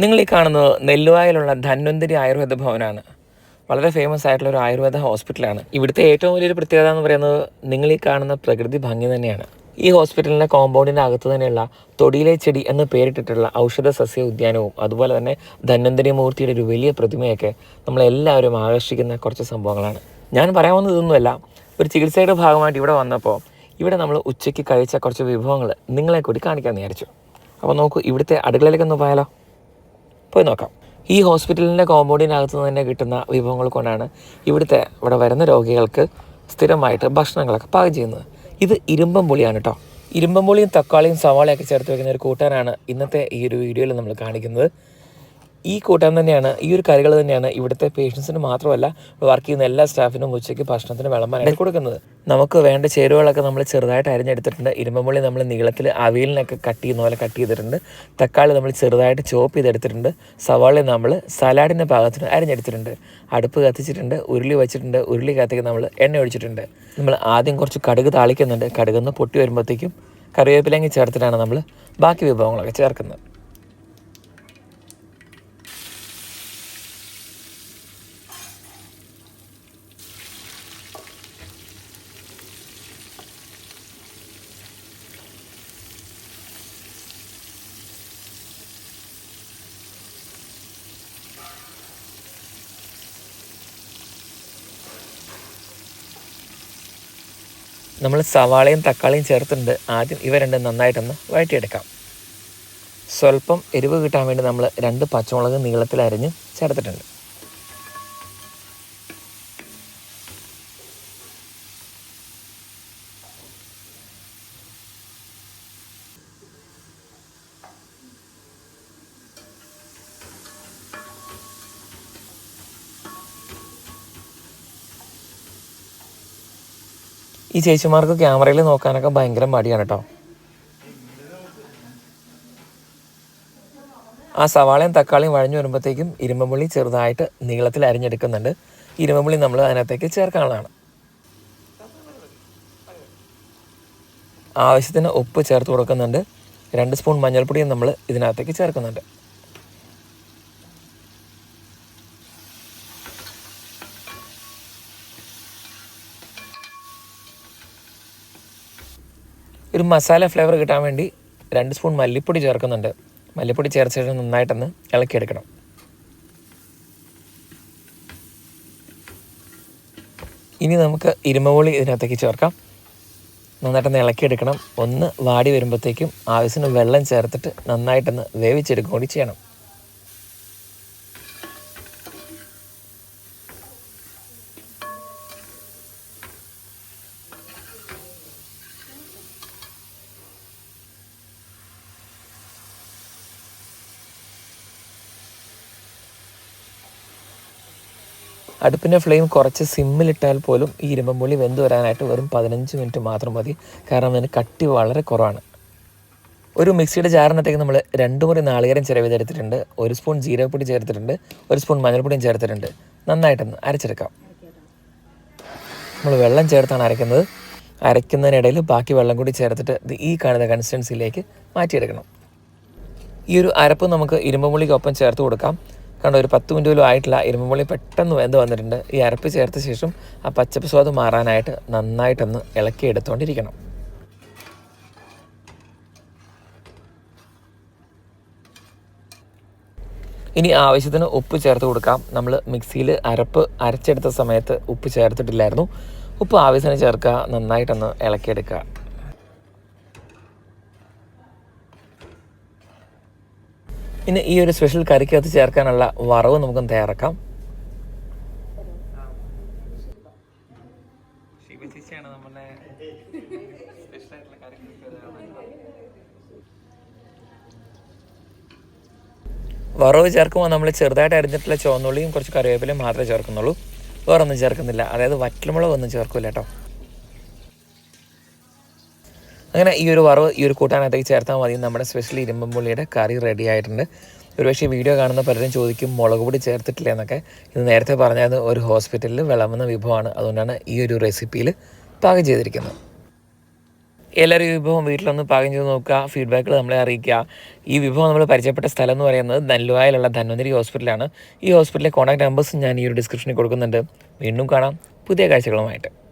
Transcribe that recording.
നിങ്ങൾ ഈ കാണുന്നത് നെല്ലുവായിലുള്ള ധന്വന്തരി ആയുർവേദ ഭവനാണ്. വളരെ ഫേമസ് ആയിട്ടുള്ള ഒരു ആയുർവേദ ഹോസ്പിറ്റലാണ് ഇവിടുത്തെ ഏറ്റവും വലിയൊരു പ്രത്യേകത എന്ന് പറയുന്നത് നിങ്ങൾ ഈ കാണുന്ന പ്രകൃതി ഭംഗി തന്നെയാണ്. ഈ ഹോസ്പിറ്റലിന്റെ കോമ്പൗണ്ടിന്റെ അകത്ത് തന്നെയുള്ള തൊടിയിലെ ചെടി എന്ന് പേരിട്ടിട്ടുള്ള ഔഷധ സസ്യ ഉദ്യാനവും അതുപോലെ തന്നെ ധന്വന്തരി മൂർത്തിയുടെ ഒരു വലിയ പ്രതിമയൊക്കെ നമ്മളെല്ലാവരും ആകർഷിക്കുന്ന കുറച്ച് സംഭവങ്ങളാണ്. ഞാൻ പറയാവുന്നത് ഇതൊന്നുമല്ല. ഒരു ചികിത്സയുടെ ഭാഗമായിട്ട് ഇവിടെ വന്നപ്പോൾ ഇവിടെ നമ്മൾ ഉച്ചയ്ക്ക് കഴിച്ച കുറച്ച് വിഭവങ്ങൾ നിങ്ങളെ കൂടി കാണിക്കാൻ വിചാരിച്ചു. അപ്പോൾ നോക്കൂ ഇവിടുത്തെ അടുക്കളയിലേക്ക് ഒന്ന് പോയാലോ? പോയി നോക്കാം. ഈ ഹോസ്പിറ്റലിന്റെ കോമ്പൗണ്ടിനകത്ത് നിന്ന് തന്നെ കിട്ടുന്ന വിഭവങ്ങൾ കൊണ്ടാണ് ഇവിടുത്തെ ഇവിടെ വരുന്ന രോഗികൾക്ക് സ്ഥിരമായിട്ട് ഭക്ഷണങ്ങളൊക്കെ പാകം ചെയ്യുന്നത്. ഇത് ഇരുമ്പം പുളിയാണ് കേട്ടോ ഇരുമ്പം പുളിയും തക്കാളിയും സവാളയൊക്കെ ചേർത്ത് വെക്കുന്ന ഒരു കൂട്ടാനാണ് ഇന്നത്തെ ഈ ഒരു വീഡിയോയിൽ നമ്മൾ കാണിക്കുന്നത്. ഈ കൂട്ടം തന്നെയാണ് ഈ ഒരു കറികൾ തന്നെയാണ് ഇവിടുത്തെ പേഷ്യൻസിന് മാത്രമല്ല വർക്ക് ചെയ്യുന്ന എല്ലാ സ്റ്റാഫിനും ഉച്ചയ്ക്ക് ഭക്ഷണത്തിന് വിളമ്പാനായിട്ട് കൊടുക്കുന്നത്. നമുക്ക് വേണ്ട ചേരുവകളൊക്കെ നമ്മൾ ചെറുതായിട്ട് അരിഞ്ഞെടുത്തിട്ടുണ്ട്. ഇരുമ്പുള്ളി നമ്മൾ നീളത്തിൽ അവിയലിനൊക്കെ കട്ട് ചെയ്യുന്ന പോലെ കട്ട് ചെയ്തിട്ടുണ്ട്. തക്കാളി നമ്മൾ ചെറുതായിട്ട് ചോപ്പ് ചെയ്തെടുത്തിട്ടുണ്ട്. സവാള നമ്മൾ സലാഡിന്റെ പാകത്തിന് അരിഞ്ഞെടുത്തിട്ടുണ്ട്. അടുപ്പ് കത്തിച്ചിട്ടുണ്ട് ഉരുളി വെച്ചിട്ടുണ്ട് ഉരുളി കത്തിക്ക് നമ്മൾ എണ്ണ ഒഴിച്ചിട്ടുണ്ട്. നമ്മൾ ആദ്യം കുറച്ച് കടുക് താളിക്കുന്നുണ്ട്. കടുകെന്ന് പൊട്ടി വരുമ്പോഴത്തേക്കും കറിവേപ്പിലങ്ങി ചേർത്തിട്ടാണ് നമ്മൾ ബാക്കി വിഭവങ്ങളൊക്കെ ചേർക്കുന്നത്. നമ്മൾ സവാളയും തക്കാളിയും ചേർത്തിട്ടുണ്ട്. ആദ്യം ഇവ രണ്ടും നന്നായിട്ടൊന്ന് വഴറ്റിയെടുക്കാം. സ്വല്പം എരിവ് കിട്ടാൻ വേണ്ടി നമ്മൾ രണ്ട് പച്ചമുളക് നീളത്തിൽ അരിഞ്ഞ് ചേർത്തിട്ടുണ്ട്. ഈ ചേച്ചിമാർക്ക് ക്യാമറയിൽ നോക്കാനൊക്കെ ഭയങ്കര മടിയാണ് കേട്ടോ. ആ സവാളയും തക്കാളിയും വഴഞ്ഞു വരുമ്പോഴത്തേക്കും ഇരുമ്പുള്ളി ചെറുതായിട്ട് നീളത്തിൽ അരിഞ്ഞെടുക്കുന്നുണ്ട്. ഇരുമ്പുള്ളി നമ്മൾ അതിനകത്തേക്ക് ചേർക്കാനുള്ളതാണ്. ആവശ്യത്തിന് ഉപ്പ് ചേർത്ത് കൊടുക്കുന്നുണ്ട്. രണ്ട് സ്പൂൺ മഞ്ഞൾപ്പൊടിയും നമ്മൾ ഇതിനകത്തേക്ക് ചേർക്കുന്നുണ്ട്. ഒരു മസാല ഫ്ലേവർ കിട്ടാൻ വേണ്ടി രണ്ട് സ്പൂൺ മല്ലിപ്പൊടി ചേർക്കുന്നുണ്ട്. മല്ലിപ്പൊടി ചേർച്ചിട്ട് നന്നായിട്ടൊന്ന് ഇളക്കിയെടുക്കണം. ഇനി നമുക്ക് ഇരുമവോളി ഇതിനകത്തേക്ക് ചേർക്കാം. നന്നായിട്ടൊന്ന് ഇളക്കിയെടുക്കണം. ഒന്ന് വാടി വരുമ്പോഴത്തേക്കും ആവശ്യത്തിന് വെള്ളം ചേർത്തിട്ട് നന്നായിട്ടൊന്ന് വേവിച്ചെടുക്കും കൂടി ചെയ്യണം. അടുപ്പിന്റെ ഫ്ലെയിം കുറച്ച് സിമ്മിലിട്ടാൽ പോലും ഈ ഇരുമ്പുള്ളി വെന്ത് വരാനായിട്ട് വെറും പതിനഞ്ച് മിനിറ്റ് മാത്രം മതി. കാരണം അതിന് കട്ടി വളരെ കുറവാണ്. ഒരു മിക്സിയുടെ ജാറിനകത്തേക്ക് നമ്മൾ രണ്ട് മുറി നാളികേരം ചിരവിതെടുത്തിട്ടുണ്ട് ഒരു സ്പൂൺ ജീരകപ്പൊടി ചേർത്തിട്ടുണ്ട്. ഒരു സ്പൂൺ മഞ്ഞൾപ്പൊടിയും ചേർത്തിട്ടുണ്ട്. നന്നായിട്ടൊന്ന് അരച്ചെടുക്കാം. നമ്മൾ വെള്ളം ചേർത്താണ് അരയ്ക്കുന്നത് അരയ്ക്കുന്നതിനിടയിൽ ബാക്കി വെള്ളം കൂടി ചേർത്തിട്ട് ഈ കാണുന്ന കൺസിസ്റ്റൻസിയിലേക്ക് മാറ്റിയെടുക്കണം. ഈ ഒരു അരപ്പ് നമുക്ക് ഇരുമ്പുള്ളിക്കൊപ്പം ചേർത്ത് കൊടുക്കാം. കണ്ടോ ഒരു പത്ത് മിനിറ്റ് പോലും ആയിട്ടില്ല. ഇരുമ്പുള്ളി പെട്ടെന്ന് വെന്ത് വന്നിട്ടുണ്ട്. ഈ അരപ്പ് ചേർത്ത ശേഷം ആ പച്ചപ്പ് സ്വാദ് മാറാനായിട്ട് നന്നായിട്ടൊന്ന് ഇളക്കി എടുത്തുകൊണ്ടിരിക്കണം ഇനി ആവശ്യത്തിന് ഉപ്പ് ചേർത്ത് കൊടുക്കാം. നമ്മൾ മിക്സിയിൽ അരപ്പ് അരച്ചെടുത്ത സമയത്ത് ഉപ്പ് ചേർത്തിട്ടില്ലായിരുന്നു. ഉപ്പ് ആവശ്യത്തിന് ചേർക്കുക നന്നായിട്ടൊന്ന് ഇളക്കിയെടുക്കുക. ഇനി ഈ ഒരു സ്പെഷ്യൽ കറിക്കകത്ത് ചേർക്കാനുള്ള വറവ് നമുക്കൊന്ന് തയ്യാറാക്കാം. വറവ് ചേർക്കുമ്പോൾ നമ്മൾ ചെറുതായിട്ട് അരിഞ്ഞിട്ടുള്ള ചുവന്നുള്ളിയും കുറച്ച് കറിവേപ്പിലയും മാത്രമേ ചേർക്കുന്നുള്ളൂ. വേറൊന്നും ചേർക്കുന്നില്ല. അതായത് വറ്റൽമുളക് ഒന്നും ചേർക്കില്ല കേട്ടോ. അങ്ങനെ ഈ ഒരു വറവ് ഈ ഒരു കൂട്ടാനകത്തേക്ക് ചേർത്താൽ മതി നമ്മുടെ സ്പെഷ്യൽ ഇരുമ്പുള്ളിയുടെ കറി റെഡി ആയിട്ടുണ്ട്. ഒരുപക്ഷെ വീഡിയോ കാണുന്ന പലരും ചോദിക്കും മുളക് പൊടി ചേർത്തിട്ടില്ല എന്നൊക്കെ. ഇത് നേരത്തെ പറഞ്ഞത് ഒരു ഹോസ്പിറ്റലിൽ വിളമ്പുന്ന വിഭവമാണ്. അതുകൊണ്ടാണ് ഈ ഒരു റെസിപ്പിയിൽ പാകം ചെയ്തിരിക്കുന്നത്. എല്ലാവരും ഈ വിഭവം വീട്ടിലൊന്ന് പാകം ചെയ്ത് നോക്കുക ഫീഡ്ബാക്കുകൾ നമ്മളെ അറിയിക്കുക. ഈ വിഭവം നമ്മൾ പരിചയപ്പെട്ട സ്ഥലം എന്ന് പറയുന്നത് നെല്ലുവായിലുള്ള ധന്വന്തിരി ഹോസ്പിറ്റലാണ് ഈ ഹോസ്പിറ്റലിലെ കോൺടാക്ട് നമ്പേഴ്സും ഞാൻ ഈ ഒരു ഡിസ്ക്രിപ്ഷനിൽ കൊടുക്കുന്നുണ്ട്. വീണ്ടും കാണാം. പുതിയ കാഴ്ചകളുമായിട്ട്.